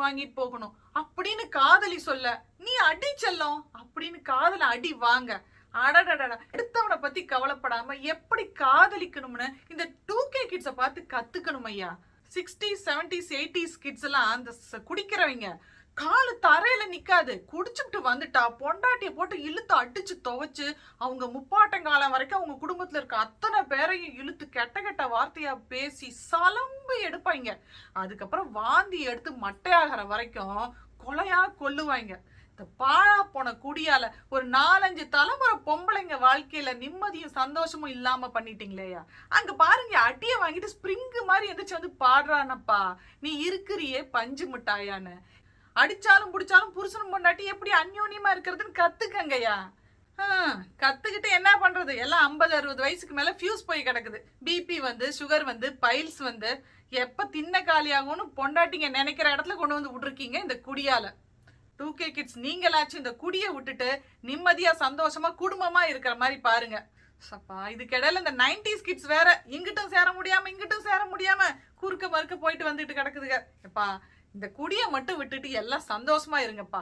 வாங்கிட்டு போகணும். அப்படின்னு காதலி சொல்ல நீ அடி செல்லும். அப்படின்னு காதல அடி வாங்க. அடடடடா எடுத்தவனை பத்தி கவலைப்படாம எப்படி காதலிக்கணும்னு இந்த டூ கே கிட்ஸை பார்த்து கத்துக்கணும் ஐயா. சிக்ஸ்டி செவன்டிஸ் எயிட்டிஸ் கிட்ஸ் எல்லாம் அந்த குடிக்கிறவங்க காலு தரையில நிக்காது. குடிச்சுட்டு வந்துட்டா பொண்டாட்டிய போட்டு இழுத்து அடிச்சு துவைச்சு அவங்க முப்பாட்டங்காலம் வரைக்கும் அவங்க குடும்பத்துல இருக்க அத்தனை பேரையும் இழுத்து கெட்ட கெட்ட வார்த்தையா பேசி சலம்பு எடுப்பாங்க. அதுக்கப்புறம் வாந்தி எடுத்து மட்டையாகிற வரைக்கும் கொலையா கொல்லுவாங்க. இந்த பாழா போன குடியால ஒரு நாலஞ்சு தலைமுறை பொம்பளைங்க வாழ்க்கையில நிம்மதியும் சந்தோஷமும் இல்லாம பண்ணிட்டீங்களேயா அங்க பாருங்க அடிய வாங்கிட்டு ஸ்ப்ரிங்கு மாதிரி எந்திரிச்சு வந்து பாடுறானப்பா. நீ இருக்கிறியே பஞ்சு மிட்டாயான்னு. அடிச்சாலும் பிடிச்சாலும் புருஷனும் பொண்டாட்டி எப்படி அந்யோன்யமா இருக்கிறதுன்னு கத்துக்கங்கய்யா. கத்துக்கிட்டு என்ன பண்றது? எல்லாம் ஐம்பது அறுபது வயசுக்கு மேல ஃபியூஸ் போய் கிடக்குது. பிபி வந்து சுகர் வந்து பைல்ஸ் வந்து எப்ப தின்ன காலியாகும்னு பொண்டாட்டிங்க நினைக்கிற இடத்துல கொண்டு வந்து விட்டுருக்கீங்க இந்த குடியால. டூ கே கிட்ஸ் நீங்களாச்சும் இந்த குடியை விட்டுட்டு நிம்மதியா சந்தோஷமா குடும்பமா இருக்கிற மாதிரி பாருங்க. சப்பா இதுக்கிடையில இந்த நைன்டிஸ் கிட்ஸ் வேற இங்கிட்டும் சேர முடியாம இங்கிட்டும் சேர முடியாம குறுக்க மறுக்க போயிட்டு வந்துட்டு கிடக்குதுங்க. எப்பா இந்த குடியை மட்டும் விட்டுட்டு எல்லாம் சந்தோஷமா இருங்கப்பா.